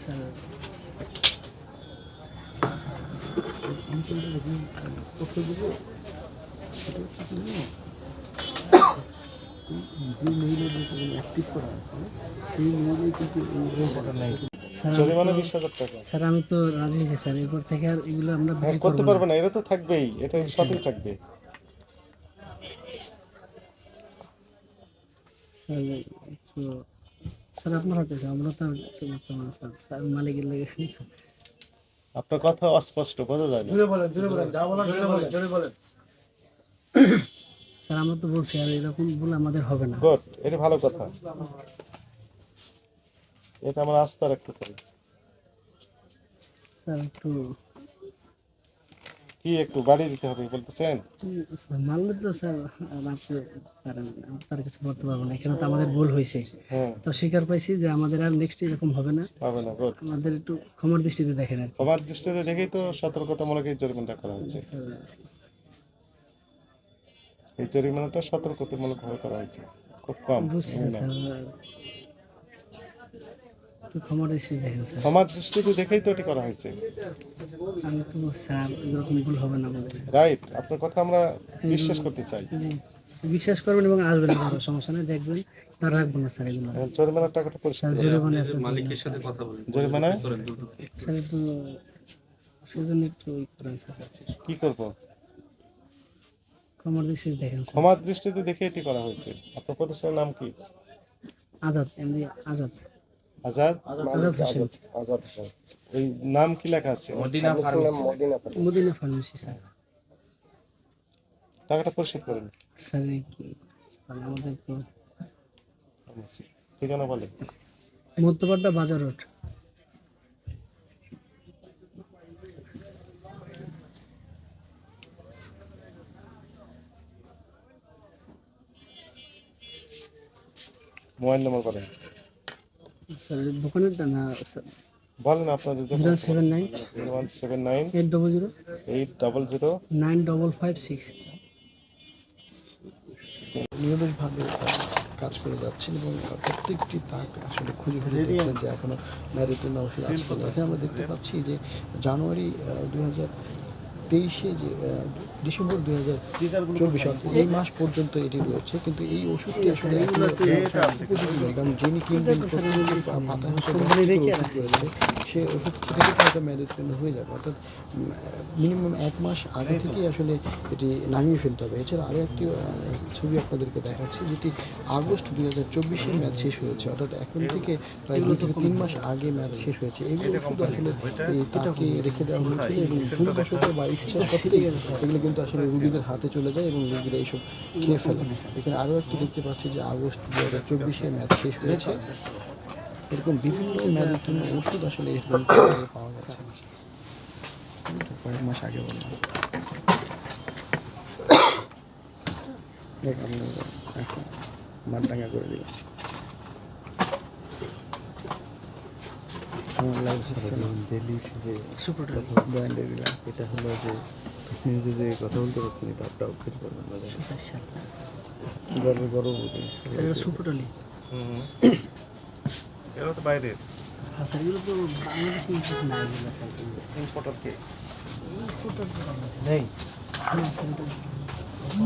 Sir যে মহিলা active করা আছে সেই মহিলাই কিন্তু এই স্যার জরিমানা বিশ হাজার টাকা। স্যার আমি তো রাজি হয়েছি স্যার। এরপর থেকে আর এগুলো আমরা হ্যাঁ বিক্রি করতে করব পারবে না এটা তো থাকবেই এটা সাথেই থাকবে। স্যার স্যার আপনার হাতে আমরা তো স্যার। স্যার মালিকের লেগে আপনার কথা অস্পষ্ট বোঝা যায় না। স্যার আমরা তো বলছি আর এরকম ভুল আমাদের হবে না। গুড এটা ভালো কথা। এটা আমার আস্থা রাখতে চাই স্যার একটু কি একটু বাড়িয়ে দিতে হবে বলতেছেন? মানলে তো স্যার আপনি পারেন তার কিছু করতে পারব না এখানে তো আমাদের ভুল হয়েছে। হ্যাঁ। তো স্বীকার পাইছি যে আমাদের আর নেক্সট এরকম হবে না। হবে না গুড আমাদের একটু ক্ষমার দৃষ্টিতে দেখেন আর কি। সবার দৃষ্টিতে দেখেই তো সতর্কতামূলক এই জরিমানাটা করা হয়েছে। এই জরিমানাটা সতর্কতামূলক ভাবে করা হয়েছে খুব কম। বুঝছি স্যার। একটু ক্ষমার দৃষ্টিতে দেখেন স্যার। সমাজ দৃষ্টিতে দেখেই তো এটি করা হয়েছে। আমি তো স্যার এরকম ভুল হবে না আমাদের রাইট আপনার কথা আমরা বিশ্বাস করতে চাই। বিশ্বাস করবেন এবং আসবেন কারও সমস্যা নেই দেখবেন। তার রাখব না স্যার এগুলো। জরিমানার টাকাটা করে জরিমানা মালিকের সাথে কথা বলেন। জরিমানা? স্যার একটু সেজন্য একটু করেন স্যার। কি করব? ক্ষমার দৃষ্টিতে দেখেন স্যার। সমাজ দৃষ্টিতে দেখে এটি করা হয়েছে। আপনার প্রতিষ্ঠানের নাম কি? আজাদ এমনি আজাদ। আজাদ? আজাদ হোসেন। এই নাম কি লেখা আছে? Madina pharmacy. Madina Madina pharmacy sir. টাকাটা পরিশোধ করেন। স্যার আমাদের ঠিকানা বলেন। মধ্যপাড্ডা বাজার রোড। মোবাইল নম্বর বলেন। স্যার দোকানেরটা না স্যার। বলেন আপনাদের zero seven nine. One seven nine. Eight double zero. Eight double zero. Nine double five six. নিয়মিতভাবে তারা কাজ করে যাচ্ছেন এবং প্রত্যেকটি তাক আসলে খুঁজে খুঁজে দেখছেন যে এখনও ম্যারিটেন ওষুধ আছে কিনা। এখানে আমরা দেখতে পাচ্ছি যে জানুয়ারি দুই হাজার তেইশে যে ডিসেম্বর দুই হাজার চব্বিশ এই মাস পর্যন্ত এটি রয়েছে কিন্তু এই ওষুধটি আসলে কারণ যিনি কিনবেন ওষুধ সে ওষুধ খেতে খেতে হয়তো ম্যারিটেন হয়ে যাবে। অর্থাৎ মিনিমাম এক মাস আগে থেকেই আসলে এটি নামিয়ে ফেলতে হবে। এছাড়া আরও একটি ছবি আপনাদেরকে দেখাচ্ছি যেটি আগস্ট দুই হাজার চব্বিশে ম্যাচ শেষ হয়েছে। অর্থাৎ এখন থেকে প্রায় দুই থেকে তিন মাস আগে ম্যাচ শেষ হয়েছে। এইগুলো শুধু আসলে তাকে রেখে দেওয়া হয়েছিল এবং ভুলবশত বা এগুলো কিন্তু আসলে রুগীদের হাতে চলে যায় এবং রুগীরা এইসব খেয়ে ফেলে। এখানে আরও একটি দেখতে পাচ্ছি যে আগস্ট দু হাজার চব্বিশে ম্যাচ শেষ হয়েছে। এরকম বিভিন্ন মেডিসিন ওষুধ আসলে থেকে পাওয়া গেছে কয়েক মাস আগে বললাম। একটা মারডাঙ্গা করে দিলাম আমার লাগছে ডেলি যে সুপ্রোটাল ব্র্যান্ডে দিলাম এটা হলো যে নিউজে যে কথা বলতে পারছেন এটা আপনারা ফিল করবেন না গর্ব গর্ভবতী স্যার এটা সুপ্রোটালি এরা তো বাইরে হ্যাঁ স্যার এগুলো তো বাংলাদেশে ইম্পোর্ট না এগুলো স্যার। ইম্পোর্টার কে? ইম্পোর্টার নেই।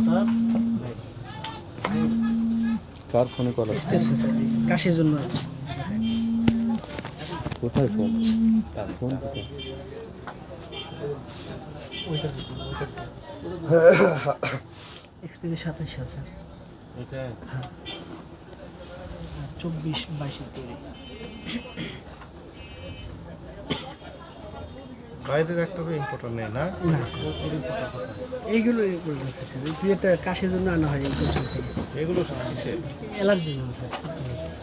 না কার ফোনে কল আসছে কাশের জন্য কোথায় ফোন? ফোন কোথায়? সাতাশ স্যার এটা? চব্বিশ বাইশের তৈরি। বাইরের একটা নেই না? এইগুলো দুই একটা কাশের জন্য আনা হয় এগুলো কিসের? অ্যালার্জির জন্য স্যার।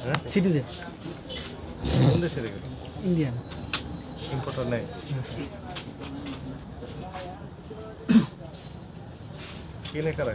হ্যাঁ? সিটিজেন কোন দেশের এগুলো? ইন্ডিয়ান ইম্পোর্টার নেই কিনে কারা